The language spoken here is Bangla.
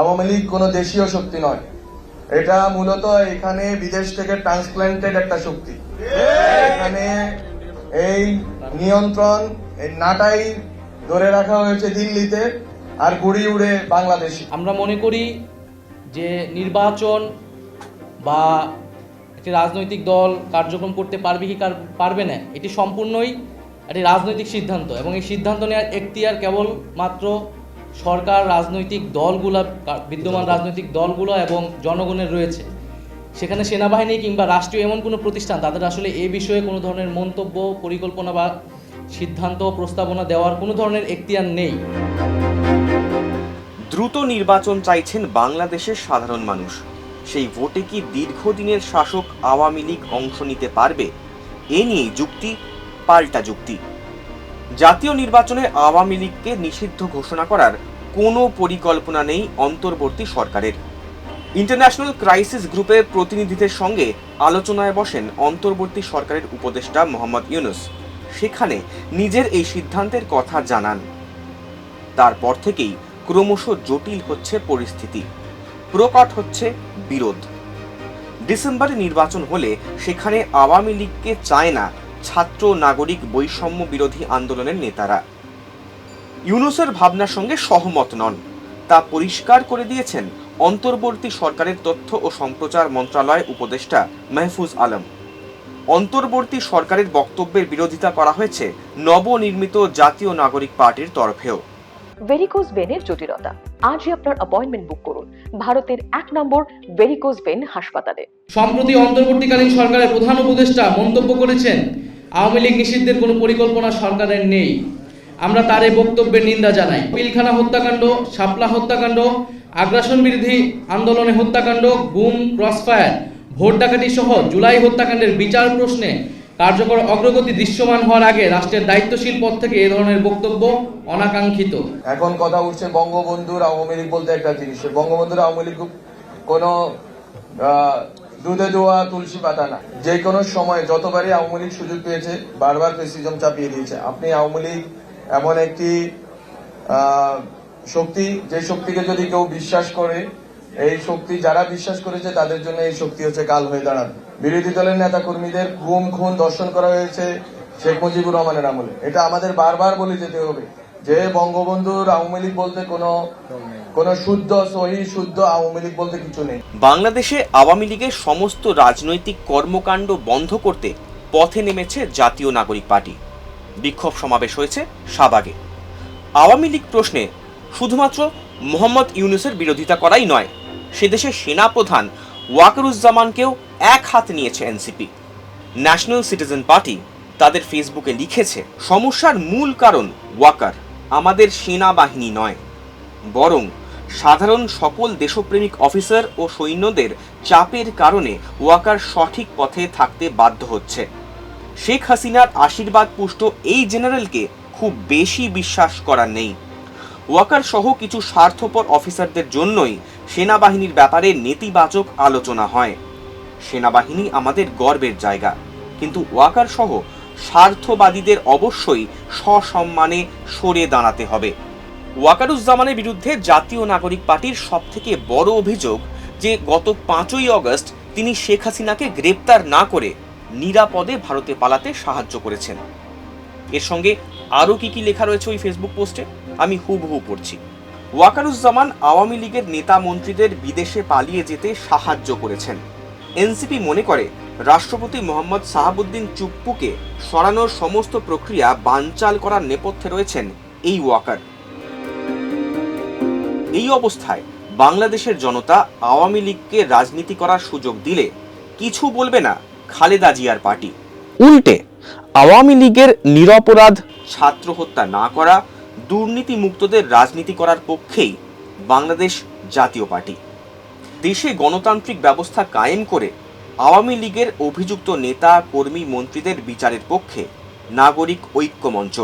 আওয়ামী লীগ কোনো দেশীয় শক্তি নয়। এটা মূলত এখানে বিদেশ থেকে ট্রান্সপ্ল্যান্টেড একটা শক্তি। এখানে এই নিয়ন্ত্রণ, এই নাটাই ধরে রাখা হয়েছে দিল্লিতে আর গুড়ি উড়ে বাংলাদেশ। আমরা মনে করি যে নির্বাচন বা একটি রাজনৈতিক দল কার্যক্রম করতে পারবে কি পারবে না, এটি সম্পূর্ণই একটি রাজনৈতিক সিদ্ধান্ত। এবং এই সিদ্ধান্ত নেওয়ার এখতিয়ার কেবল মাত্র সরকার, রাজনৈতিক দলগুলা বিদ্যমান রাজনৈতিক দলগুলো এবং জনগণের রয়েছে। সেখানে সেনাবাহিনী কিংবা রাষ্ট্রীয় এমন কোনো প্রতিষ্ঠান, তাদের আসলে এ বিষয়ে কোনো ধরনের মন্তব্য, পরিকল্পনা বা সিদ্ধান্ত, প্রস্তাবনা দেওয়ার কোনো ধরনের এখতিয়ার নেই। দ্রুত নির্বাচন চাইছেন বাংলাদেশের সাধারণ মানুষ। সেই ভোটে কি দীর্ঘদিনের শাসক আওয়ামী লীগ অংশ নিতে পারবে? এ নিয়ে যুক্তি, পাল্টা যুক্তি। জাতীয় নির্বাচনে আওয়ামী লীগকে নিষিদ্ধ ঘোষণা করার কোনো পরিকল্পনা নেই অন্তর্বর্তী সরকারের। ইন্টারন্যাশনাল ক্রাইসিস গ্রুপের প্রতিনিধিদের সঙ্গে আলোচনায় বসেন অন্তর্বর্তী সরকারের উপদেষ্টা মোহাম্মদ ইউনুস। সেখানে নিজের এই সিদ্ধান্তের কথা জানান। তারপর থেকেই ক্রমশ জটিল হচ্ছে পরিস্থিতি। প্রকট হচ্ছে বিরোধ। ডিসেম্বরে নির্বাচন হলে সেখানে আওয়ামী লীগকে চায় না ছাত্র নাগরিক বৈষম্য বিরোধী আন্দোলনের নেতারা। ইউনুসের ভাবনার সঙ্গে সহমত নন। তা পরিষ্কার করে দিয়েছেন অন্তর্বর্তী সরকারের তথ্য ও সম্প্রচার মন্ত্রণালয় উপদেষ্টা মেহফুজ আলম। অন্তর্বর্তী সরকারের বক্তব্যের বিরোধিতা করা হয়েছে নবনির্মিত জাতীয় নাগরিক পার্টির তরফেও। ভেরিকোজ ভেনের জটিলতা। আজই আপনার অ্যাপয়েন্টমেন্ট বুক করুন। ভারতের এক নম্বর ভেরিকোজ ভেন হাসপাতালে। সম্প্রতি অন্তর্বর্তীকালীন সরকারের প্রধান উপদেষ্টা মন্তব্য করেছেন আওয়ামী লীগ নিষিদ্ধের কোনো পরিকল্পনা সরকারের নেই। আমরা তার এই বক্তব্যের নিন্দা জানাই। পিলখানা হত্যাকাণ্ড, শাপলা হত্যাকাণ্ড, আগ্রাসন বিরোধী আন্দোলনে হত্যাকাণ্ড, গুম, ক্রসফায়ার, ভোট ডাকাতি সহ জুলাই হত্যাকাণ্ডের বিচার প্রশ্নে কার্যকর অগ্রগতি দৃশ্যমান হওয়ার আগে রাষ্ট্রের দায়িত্বশীল পদ থেকে এ ধরনের বক্তব্য অনাকাঙ্ক্ষিত। এখন কথা উঠছে বঙ্গবন্ধুর আওয়ামী লীগ বলতে একটা জিনিস। বঙ্গবন্ধুর আওয়ামী লীগ কোনো দুধে দোয়া, তুলসী পাতা না। যে কোনো সময় যতবারই আওয়ামী লীগ সুযোগ পেয়েছে, বারবার প্রেসিজম চাপিয়ে দিয়েছে। আপনি আওয়ামী লীগ এমন একটি শক্তি, যে শক্তিকে যদি কেউ বিশ্বাস করে, এই শক্তি যারা বিশ্বাস করেছে তাদের জন্য এই শক্তি হচ্ছে কাল হয়ে দাঁড়ান। বিরোধী দলের নেতা কর্মীদের গুম খুন দর্শন করা হয়েছে শেখ মুজিবুর রহমানের আমলে। এটা আমাদের বারবার বলে যেতে হবে যে বঙ্গবন্ধুর আওয়ামী লীগ বলতে কোনো কোনো শুদ্ধ, সহি, শুদ্ধ আওয়ামী লীগ বলতে কিছু নেই। বাংলাদেশে আওয়ামী লীগের সমস্ত রাজনৈতিক কর্মকাণ্ড বন্ধ করতে পথে নেমেছে জাতীয় নাগরিক পার্টি। বিক্ষোভ সমাবেশ হয়েছে শাহবাগে। আওয়ামী লীগ প্রশ্নে শুধুমাত্র মোহাম্মদ ইউনুসের বিরোধিতা করাই নয়, সে দেশের সেনাপ্রধান ওয়াকারুজ্জামানকেও এক হাত নিয়েছে এনসিপি। ন্যাশনাল সিটিজেন পার্টি তাদের ফেসবুকে লিখেছে, সমস্যার মূল কারণ ওয়াকার, আমাদের সেনাবাহিনী নয়। বরং সাধারণ সকল দেশপ্রেমিক অফিসার ও সৈন্যদের চাপের কারণে ওয়াকার সঠিক পথে থাকতে বাধ্য হচ্ছে। শেখ হাসিনার আশীর্বাদ পুষ্ট এই জেনারেলকে খুব বেশি বিশ্বাস করা নেই। ওয়াকার সহ কিছু স্বার্থপর অফিসারদের জন্যই সেনাবাহিনীর ব্যাপারে নেতিবাচক আলোচনা হয়। সেনাবাহিনী আমাদের গর্বের জায়গা, কিন্তু ওয়াকার সহ স্বার্থবাদীদের অবশ্যই সসম্মানে সরে দাঁড়াতে হবে। ওয়াকারুজ্জামানের বিরুদ্ধে জাতীয় নাগরিক পার্টির সবথেকে বড় অভিযোগ যে গত পাঁচই অগস্ট তিনি শেখ হাসিনাকে গ্রেপ্তার না করে নিরাপদে ভারতে পালাতে সাহায্য করেছেন। এর সঙ্গে আরও কি কি লেখা রয়েছে ওই ফেসবুক পোস্টে? আমি হুবহু পড়ছি। ওয়াকারুজ্জামান আওয়ামী লীগের নেতা মন্ত্রীদের বিদেশে পালিয়ে যেতে সাহায্য করেছেন। এনসিপি মনে করে, রাষ্ট্রপতি মোহাম্মদ সাহাবুদ্দিন চুপ্পুকে সরানোর সমস্ত প্রক্রিয়া বানচাল করার নেপথ্যে রয়েছেন এই ওয়াকার। এই অবস্থায় বাংলাদেশের জনতা আওয়ামী লীগকে রাজনীতি করার সুযোগ দিলে কিছু বলবে না খালেদা জিয়ার পার্টি। উল্টে আওয়ামী লীগের নিরপরাধ ছাত্র হত্যা না করা দুর্নীতি মুক্তদের রাজনীতি করার পক্ষেই বাংলাদেশ জাতীয় পার্টি। দেশে গণতান্ত্রিক ব্যবস্থা কায়েম করে আওয়ামী লীগের অভিযুক্ত নেতা কর্মী মন্ত্রীদের বিচারের পক্ষে নাগরিক ঐক্য মঞ্চ